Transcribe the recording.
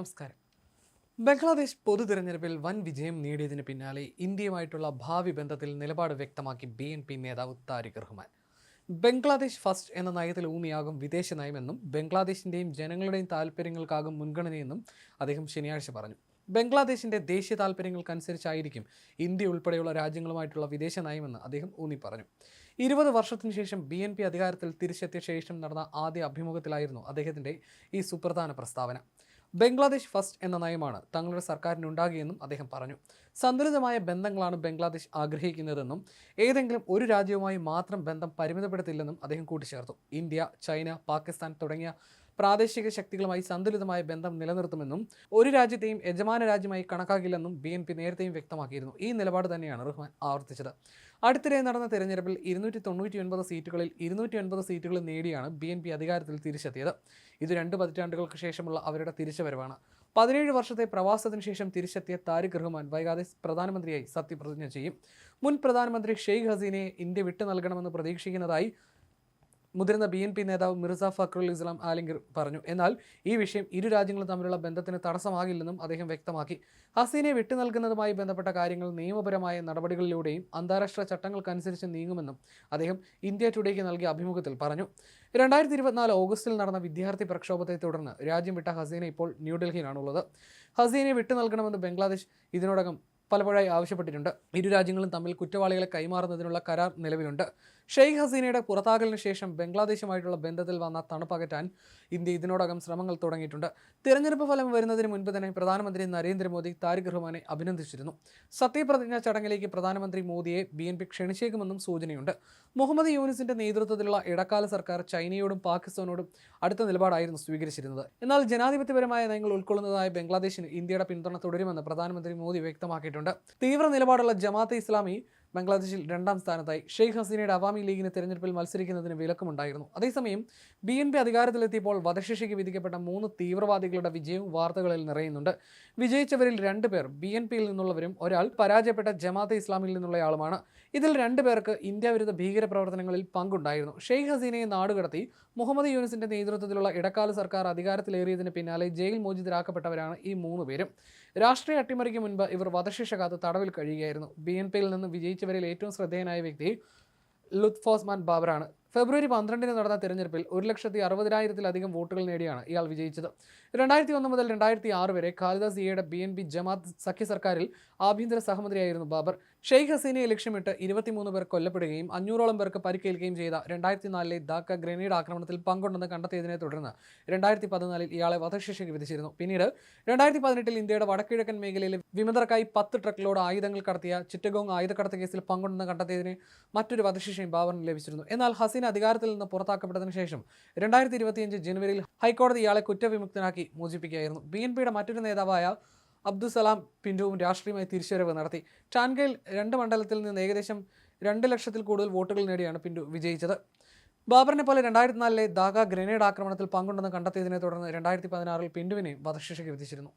നമസ്കാരം. ബംഗ്ലാദേശ് പൊതു തിരഞ്ഞെടുപ്പിൽ വൻ വിജയം നേടിയതിന് പിന്നാലെ ഇന്ത്യയുമായിട്ടുള്ള ഭാവി ബന്ധത്തിൽ നിലപാട് വ്യക്തമാക്കി ബി എൻ പി നേതാവ് താരിഖ് റഹ്മാൻ. ബംഗ്ലാദേശ് ഫസ്റ്റ് എന്ന നയത്തിൽ ഊന്നിയാകും വിദേശ നയമെന്നും ബംഗ്ലാദേശിന്റെയും ജനങ്ങളുടെയും താല്പര്യങ്ങൾക്കാകും മുൻഗണനയെന്നും അദ്ദേഹം ശനിയാഴ്ച പറഞ്ഞു. ബംഗ്ലാദേശിന്റെ ദേശീയ താല്പര്യങ്ങൾക്കനുസരിച്ചായിരിക്കും ഇന്ത്യ ഉൾപ്പെടെയുള്ള രാജ്യങ്ങളുമായിട്ടുള്ള വിദേശ നയമെന്ന് അദ്ദേഹം ഊന്നി പറഞ്ഞു. ഇരുപത് വർഷത്തിനു ശേഷം ബി എൻ പി അധികാരത്തിൽ തിരിച്ചെത്തിയ ശേഷം നടന്ന ആദ്യ അഭിമുഖത്തിലായിരുന്നു അദ്ദേഹത്തിന്റെ ഈ സുപ്രധാന പ്രസ്താവന. ബംഗ്ലാദേശ് ഫസ്റ്റ് എന്ന നയമാണ് തങ്ങളുടെ സർക്കാരിനുണ്ടാകിയെന്നും അദ്ദേഹം പറഞ്ഞു. സന്തുലിതമായ ബന്ധങ്ങളാണ് ബംഗ്ലാദേശ് ആഗ്രഹിക്കുന്നതെന്നും ഏതെങ്കിലും ഒരു രാജ്യവുമായി മാത്രം ബന്ധം പരിമിതപ്പെടുത്തില്ലെന്നും അദ്ദേഹം കൂട്ടിച്ചേർത്തു. ഇന്ത്യ ചൈന പാകിസ്ഥാൻ തുടങ്ങിയ പ്രാദേശിക ശക്തികളുമായി സന്തുലിതമായ ബന്ധം നിലനിർത്തുമെന്നും ഒരു രാജ്യത്തെയും യജമാന രാജ്യമായി കണക്കാക്കില്ലെന്നും ബി എൻ പി നേരത്തെയും വ്യക്തമാക്കിയിരുന്നു. ഈ നിലപാട് തന്നെയാണ് റഹ്മാൻ ആവർത്തിച്ചത്. അടുത്തിടെ നടന്ന തെരഞ്ഞെടുപ്പിൽ ഇരുന്നൂറ്റി തൊണ്ണൂറ്റി ഒൻപത് സീറ്റുകളിൽ ഇരുന്നൂറ്റി ഒൻപത് സീറ്റുകൾ നേടിയാണ് ബി എൻ പി അധികാരത്തിൽ തിരിച്ചെത്തിയത്. ഇത് രണ്ട് പതിറ്റാണ്ടുകൾക്ക് ശേഷമുള്ള അവരുടെ തിരിച്ചുവരവാണ്. പതിനേഴ് വർഷത്തെ പ്രവാസത്തിന് ശേഷം തിരിച്ചെത്തിയ താരിഖ് റഹ്മാൻ വൈകാതെ പ്രധാനമന്ത്രിയായി സത്യപ്രതിജ്ഞ ചെയ്യും. മുൻ പ്രധാനമന്ത്രി ഷെയ്ഖ് ഹസീനയെ ഇന്ത്യ വിട്ടു നൽകണമെന്ന് പ്രതീക്ഷിക്കുന്നതായി മുതിർന്ന ബി എൻ പി നേതാവ് മിർസ ഫക്രുൽ ഇസ്ലാം ആലിംഗിർ പറഞ്ഞു എന്നാൽ ഈ വിഷയം ഇരു രാജ്യങ്ങളും തമ്മിലുള്ള ബന്ധത്തിന് തടസ്സമാകില്ലെന്നും അദ്ദേഹം വ്യക്തമാക്കി. ഹസീനെ വിട്ടുനൽകുന്നതുമായി ബന്ധപ്പെട്ട കാര്യങ്ങൾ നിയമപരമായ നടപടികളിലൂടെയും അന്താരാഷ്ട്ര ചട്ടങ്ങൾക്കനുസരിച്ച് നീങ്ങുമെന്നും അദ്ദേഹം ഇന്ത്യ ടുഡേക്ക് നൽകിയ അഭിമുഖത്തിൽ പറഞ്ഞു. രണ്ടായിരത്തി ഇരുപത്തിനാല് ഓഗസ്റ്റിൽ നടന്ന വിദ്യാർത്ഥി പ്രക്ഷോഭത്തെ തുടർന്ന് രാജ്യം വിട്ട ഹസീന ഇപ്പോൾ ന്യൂഡൽഹിയിലാണുള്ളത്. ഹസീനെ വിട്ടു നൽകണമെന്ന് ബംഗ്ലാദേശ് ഇതിനോടകം പലപ്പോഴായി ആവശ്യപ്പെട്ടിട്ടുണ്ട്. ഇരു രാജ്യങ്ങളും തമ്മിൽ കുറ്റവാളികളെ കൈമാറുന്നതിനുള്ള കരാർ നിലവിലുണ്ട്. ഷെയ്ഖ് ഹസീനയുടെ പുറത്താകലിന് ശേഷം ബംഗ്ലാദേശുമായിട്ടുള്ള ബന്ധത്തിൽ വന്ന തണുപ്പകറ്റാൻ ഇന്ത്യ ഇതിനോടകം ശ്രമങ്ങൾ തുടങ്ങിയിട്ടുണ്ട്. തിരഞ്ഞെടുപ്പ് ഫലം വരുന്നതിന് മുൻപ് തന്നെ പ്രധാനമന്ത്രി നരേന്ദ്രമോദി താരിഖ് റഹ്മാനെ അഭിനന്ദിച്ചിരുന്നു. സത്യപ്രതിജ്ഞാ ചടങ്ങിലേക്ക് പ്രധാനമന്ത്രി മോദിയെ ബി എൻ പി ക്ഷണിച്ചേക്കുമെന്നും സൂചനയുണ്ട്. മുഹമ്മദ് യൂനിസിന്റെ നേതൃത്വത്തിലുള്ള ഇടക്കാല സർക്കാർ ചൈനയോടും പാകിസ്ഥാനോടും അടുത്ത നിലപാടായിരുന്നു സ്വീകരിച്ചിരുന്നത്. എന്നാൽ ജനാധിപത്യപരമായ നയങ്ങൾ ഉൾക്കൊള്ളുന്നതായ ബംഗ്ലാദേശിന് ഇന്ത്യയുടെ പിന്തുണ തുടരുമെന്ന് പ്രധാനമന്ത്രി മോദി വ്യക്തമാക്കിയിട്ടുണ്ട്. തീവ്ര നിലപാടുള്ള ജമാഅത്തെ ഇസ്ലാമി ബംഗ്ലാദേശിൽ രണ്ടാം സ്ഥാനത്തായി ഷെയ്ഖ് ഹസീനയുടെ അവാമി ലീഗിന് തെരഞ്ഞെടുപ്പിൽ മത്സരിക്കുന്നതിന് വിലക്കുമുണ്ടായിരുന്നു. അതേസമയം ബി എൻ പി അധികാരത്തിലെത്തിയപ്പോൾ വധശിക്ഷയ്ക്ക് വിധിക്കപ്പെട്ട മൂന്ന് തീവ്രവാദികളുടെ വിജയവും വാർത്തകളിൽ നിറയുന്നുണ്ട്. വിജയിച്ചവരിൽ രണ്ടുപേർ ബി എൻ പിയിൽ നിന്നുള്ളവരും ഒരാൾ പരാജയപ്പെട്ട ജമാഅത്തെ ഇസ്ലാമിൽ നിന്നുള്ളയാളുമാണ്. ഇതിൽ രണ്ടു പേർക്ക് ഇന്ത്യ വിരുദ്ധ ഭീകര പ്രവർത്തനങ്ങളിൽ പങ്കുണ്ടായിരുന്നു. ഷെയ്ഖ് ഹസീനയെ നാടുകടത്തി മുഹമ്മദ് യൂനിസിന്റെ നേതൃത്വത്തിലുള്ള ഇടക്കാല സർക്കാർ അധികാരത്തിലേറിയതിന് പിന്നാലെ ജയിൽ മോചിതരാക്കപ്പെട്ടവരാണ് ഈ മൂന്ന് പേരും. രാഷ്ട്രീയ അട്ടിമറിക്ക് മുൻപ് ഇവർ വധശിക്ഷ കാത്ത് തടവിൽ കഴിയുകയായിരുന്നു. ബി എൻ പിയിൽ നിന്ന് വിജയിച്ചവരിൽ ഏറ്റവും ശ്രദ്ധേയനായ വ്യക്തി ലുത്ഫോസ്മാൻ ബാബറാണ്. ഫെബ്രുവരി പന്ത്രണ്ടിന് നടന്ന തെരഞ്ഞെടുപ്പിൽ ഒരു ലക്ഷത്തി അറുപതിനായിരത്തിലധികം വോട്ടുകൾ നേടിയാണ് ഇയാൾ വിജയിച്ചത്. രണ്ടായിരത്തി ഒന്ന് മുതൽ രണ്ടായിരത്തി ആറ് വരെ ഖാലിദ സിയയുടെ ബി എൻ പി ജമാത്ത് സഖ്യ സർക്കാരിൽ ആഭ്യന്തര സഹമന്ത്രിയായിരുന്നു ബാബർ. ഷെയ്ഖ് ഹസീനയെ ലക്ഷ്യമിട്ട് ഇരുപത്തിമൂന്ന് പേർ കൊല്ലപ്പെടുകയും അഞ്ഞൂറോളം പേർക്ക് പരിക്കേൽക്കുകയും ചെയ്ത രണ്ടായിരത്തി നാലിലെ ദാക്ക ഗ്രനേഡ് ആക്രമണത്തിൽ പങ്കുണ്ടെന്ന് കണ്ടെത്തിയതിനെ തുടർന്ന് രണ്ടായിരത്തി പതിനാലിൽ ഇയാളെ വധശിക്ഷയ്ക്ക് വിധിച്ചിരുന്നു. പിന്നീട് രണ്ടായിരത്തി പതിനെട്ടിൽ ഇന്ത്യയുടെ വടക്കിഴക്കൻ മേഖലയിലെ വിമതർക്കായി പത്ത് ട്രക്കിലോട് ആയുധങ്ങൾ കടത്തിയ ചിറ്റഗോങ് ആയുധക്കടത്ത് കേസിൽ പങ്കുണ്ടെന്ന് കണ്ടെത്തിയതിനെ മറ്റൊരു വധശിക്ഷയും ബാബറിന് ലഭിച്ചിരുന്നു. എന്നാൽ ഹസീൻ അധികാരത്തിൽ നിന്ന് പുറത്താക്കപ്പെട്ടതിന് ശേഷം രണ്ടായിരത്തി ഇരുപത്തിയഞ്ച് ജനുവരിയിൽ ഹൈക്കോടതി ഇയാളെ കുറ്റവിമുക്തനാക്കി മോചിപ്പിക്കുകയായിരുന്നു. ബി എൻ പിയുടെ മറ്റൊരു നേതാവായ അബ്ദുസലാം പിന്റുവും രാഷ്ട്രീയമായി തിരിച്ചുവരവ് നടത്തി. ടാൻഗയിൽ രണ്ട് മണ്ഡലത്തിൽ നിന്ന് ഏകദേശം രണ്ട് ലക്ഷത്തിൽ കൂടുതൽ വോട്ടുകൾ നേടിയാണ് പിന്റു വിജയിച്ചത്. ബാബറിനെ പോലെ രണ്ടായിരത്തി നാലിലെ ദാഗ ഗ്രനേഡ് ആക്രമണത്തിൽ പങ്കുണ്ടെന്ന് കണ്ടെത്തിയതിനെ തുടർന്ന് രണ്ടായിരത്തി പതിനാറിൽ പിന്റുവിനെ വധശിക്ഷയ്ക്ക് വിധിച്ചിരുന്നു.